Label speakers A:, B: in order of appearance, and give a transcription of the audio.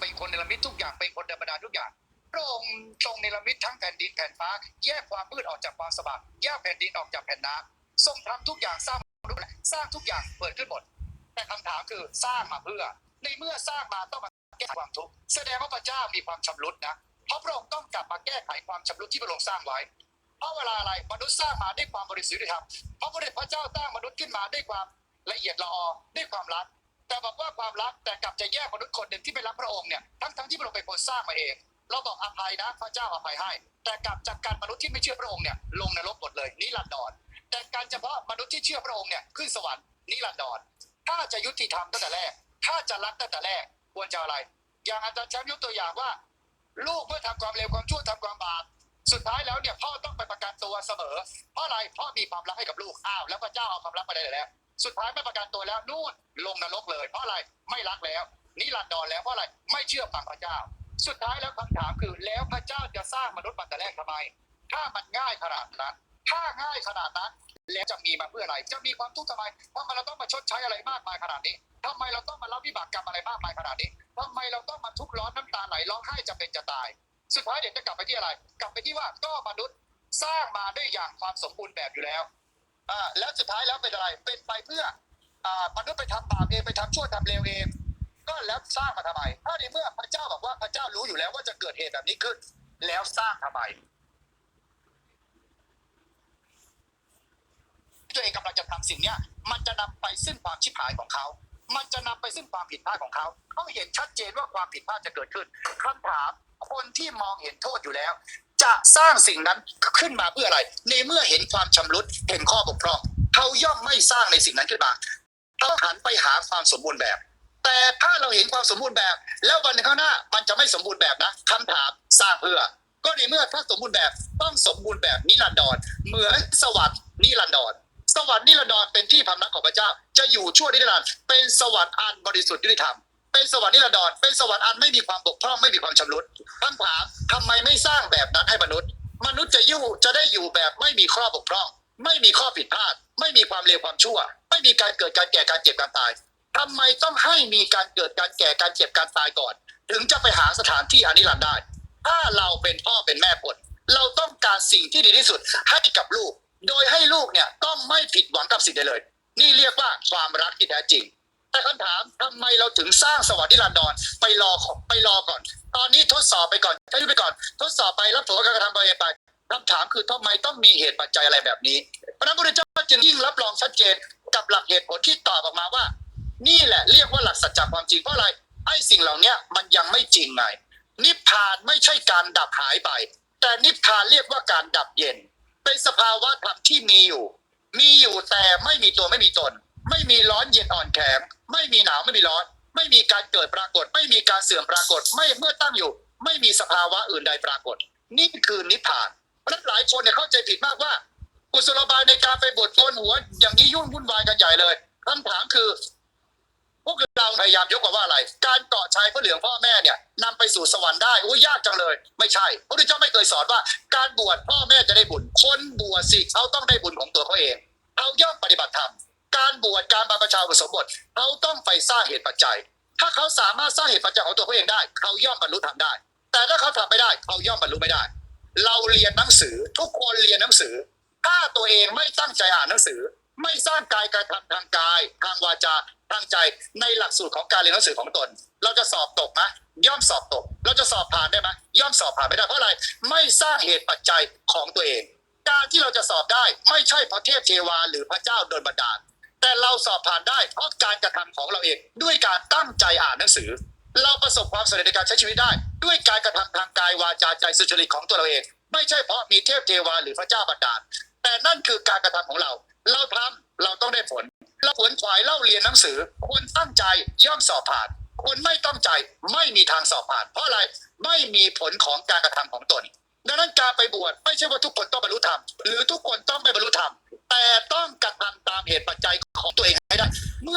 A: เป็นคนเนรมิตทุกอย่างเป็นคนธรรมดาทุกอย่างพระองค์ทรงเนรมิตทั้งแผ่นดินแผ่นฟ้า แยกความมืดออกจากความสว่างแยกแผ่นดินออกจากแผ่นน้ำทรงทำทุกอย่างสร้างมนุษย์สร้างทุกอย่างเปิดขึ้นหมด แต่คำถามคือสร้างมาเพื่อ ในเมื่อสร้างมาต้องมาแก้ความทุกข์แสดงว่าพระเจ้ามีความชำรุดนะเพราะพระองค์ต้องกลับมาแก้ไขความชำรุดที่พระองค์สร้างไว้เพราะเวลาอะไรมนุษย์สร้างมาด้วยความบริสุทธิ์ธรรมเพราะพระเดชพระเจ้าตั้งมนุษย์ขึ้นมาด้วยความละเอียดละออด้วยความรัก แต่บอกว่าความรักแต่กลับจะแยกมนุษย์คนหนึ่งที่ไม่รักพระองค์เนี่ยทั้งทั้งๆที่พระองค์เป็นคนสร้างมาเอง เราบอกอภัยนะพระเจ้าอภัยให้ แต่กลับจากการมนุษย์ที่ไม่เชื่อพระองค์เนี่ยลงนรกหมดเลยนิรันดรแต่การเฉพาะมนุษย์ที่เชื่อพระองค์เนี่ยขึ้นสวรรค์นิรันดรถ้าจะยุติธรรมตั้งแต่แรก ถ้าจะรักตั้งแต่แรกควรจะอะไร อย่างอาจารย์แชมป์ยกตัวอย่างว่า ลูกเมื่อทำความเลวความชั่วทำความบาปสุดท้ายแล้วเนี่ยพ่อต้องไปประกันตัวเสมอ เพราะอะไรพ่อมีความรักให้กับลูกอ้าวแล้วพระเจ้าเอาความรักไปได้แล้ว สุดท้ายไม่ประกันตัวแล้วนู่นลงนรกเลย เพราะอะไรไม่รักแล้วนิรันดรแล้วเพราะอะไรไม่เชื่อฟังพระเจ้า สุดท้ายแล้วคำถามคือแล้วพระเจ้าจะสร้างมนุษย์มาแต่แรกทำไม ถ้ามันง่ายขนาดนั้น ถ้าง่ายขนาดนั้น แล้วจะมีมาเพื่ออะไร จะมีความทุกข์ทำไมทำไมเราต้องมาชดใช้อะไรมากมายขนาดนี้ทำไมเราต้องมารับวิบากกรรมอะไรมากมายขนาดนี้ทำไมเราต้องมาทุกข์ร้อนน้ำตาไหลร้องไห้จะเป็นจะตาย สุดท้ายเดี๋ยวจะกลับไปที่อะไร กลับไปที่ว่าก็มนุษย์สร้างมาด้วยอย่างความสมบูรณ์แบบอยู่แล้ว อ่าแล้วสุดท้ายแล้วเป็นอะไร เป็นไปเพื่ออ่ามนุษย์ไปทำบาปเองไปทำชั่วทำเลวเอง ก็แล้วสร้างมาทำไมถ้าในเมื่อพระเจ้าบอกว่าพระเจ้ารู้อยู่แล้วว่าจะเกิดเหตุแบบนี้ขึ้น แล้วสร้างทำไมตัวเองกำลังจะทำสิ่งเนี้ยมันจะนำไปซึ่งความชิบหายของเขา มันจะนำไปซึ่งความผิดพลาดของเขาเขาเห็นชัดเจนว่าความผิดพลาดจะเกิดขึ้นคำถามคนที่มองเห็นโทษอยู่แล้ว จะสร้างสิ่งนั้นขึ้นมาเพื่ออะไร ในเมื่อเห็นความชำรุดเห็นข้อบกพร่องเขาย่อมไม่สร้างในสิ่งนั้นขึ้นมาต้องหันไปหาความสมบูรณ์แบบ แต่ถ้าเราเห็นความสมบูรณ์แบบ แล้ววันหน้างหน้ามันจะไม่สมบูรณ์แบบนะคำถามสร้างเพื่อ ก็ในเมื่อถ้าสมบูรณ์แบบต้องสมบูรณ์แบบนิรันดรเหมือนสวรรค์นิรันดรสวรรค์นิรันดรเป็นที่พำนักของพระเจ้า จะอยู่ชั่วนิรันดรเป็นสวรรค์อันบริสุทธิ์ยุติธรรม เป็นสวรรค์นิรันดรเป็นสวรรค์อันไม่มีความบกพร่องไม่มีความชำรุดคำถามทำไมไม่สร้างแบบนั้นให้มนุษย์ มนุษย์จะอยู่จะได้อยู่แบบไม่มีข้อบกพร่อง ไม่มีข้อผิดพลาด ไม่มีความเลวความชั่ว ไม่มีการเกิดการแก่การเจ็บการตายทำไมต้องให้มีการเกิดการแก่การเจ็บการตายก่อน ถึงจะไปหาสถานที่อนิรันดร์ได้ ถ้าเราเป็นพ่อเป็นแม่ผลเราต้องการสิ่งที่ดีที่สุดให้กับลูก โดยให้ลูกเนี่ยต้องไม่ผิดหวังกับสิ่งใดเลย นี่เรียกว่าความรักที่แท้จริง แต่คำถามทำไมเราถึงสร้างสวรรค์นิรันดรไปรอของไปรอก่อน ตอนนี้ทดสอบไปก่อนใช้ไปก่อน ทดสอบไปรับผลการกระทำไปไปคำถามคือทำไมต้องมีเหตุปัจจัยอะไรแบบนี้ เพราะนั้นพระพุทธเจ้าจึงยิ่งรับรองชัดเจนกับหลักเหตุผลที่ตอบออกมาว่า นี่แหละเรียกว่าหลักสัจจะความจริงเพราะอะไรไอ้สิ่งเหล่านี้มันยังไม่จริงไง นิพพานไม่ใช่การดับหายไป แต่นิพพานเรียกว่าการดับเย็น เป็นสภาวะธรรมที่มีอยู่ มีอยู่แต่ไม่มีตัวไม่มีตน ไม่มีร้อนเย็นอ่อนแข็ง ไม่มีหนาวไม่มีร้อน ไม่มีการเกิดปรากฏ ไม่มีการเสื่อมปรากฏ ไม่เมื่อตั้งอยู่ ไม่มีสภาวะอื่นใดปรากฏ นี่คือนิพพานเพราะนั้นหลายคนเนี่ยเข้าใจผิดมากว่า กุศโลบายในการไปบวชโกนหัว อย่างนี้ยุ่งวุ่นวายกันใหญ่เลยคำถามคือ พวกเราพยายามยกมาว่าอะไร การเกาะชายพระเหลืองพ่อแม่เนี่ยนำไปสู่สวรรค์ได้โอ้ยยากจังเลย ไม่ใช่พระพุทธเจ้าไม่เคยสอนว่า การบวชพ่อแม่จะได้บุญคนบวชสิเขาต้องได้บุญของตัวเขาเองเขาย่อมปฏิบัติธรรม การบวชการบรรพชาอุปสมบทเขาต้องไปสร้างเหตุปัจจัย ถ้าเขาสามารถสร้างเหตุปัจจัยของตัวเขาเองได้ เขาย่อมบรรลุธรรมได้ แต่ถ้าเขาทำไม่ได้ เขาย่อมบรรลุไม่ได้ เราเรียนหนังสือทุกคนเรียนหนังสือ ถ้าตัวเองไม่ตั้งใจอ่านหนังสือ ไม่สร้างกายการทำทางกาย ทางวาจาทางใจในหลักสูตรของการเรียนหนังสือของตน เราจะสอบตกไหมย่อมสอบตก เราจะสอบผ่านได้ไหมย่อมสอบผ่านไม่ได้เพราะอะไรไม่สร้างเหตุปัจจัยของตัวเองการที่เราจะสอบได้ไม่ใช่พระเทพเทวาหรือพระเจ้าโดนบันดาล แต่เราสอบผ่านได้เพราะการกระทำของเราเอง ด้วยการตั้งใจอ่านหนังสือ เราประสบความสำเร็จในการใช้ชีวิตได้ ด้วยการกระทำทางกายวาจาใจสุจริตของตัวเราเอง ไม่ใช่เพราะมีเทพเทวาหรือพระเจ้าบันดาล แต่นั่นคือการกระทำของเรา เราทำเราต้องได้ผลเราผลขวายเล่าเรียนหนังสือคนตั้งใจย่อมสอบผ่านคนไม่ตั้งใจไม่มีทางสอบผ่าน เพราะอะไรไม่มีผลของการกระทำของตน ดังนั้นการไปบวชไม่ใช่ว่าทุกคนต้องบรรลุธรรมหรือทุกคนต้องไม่บรรลุธรรมแต่ต้องกระทำตามเหตุปัจจัยของตัวเองให้ได้เมื่อ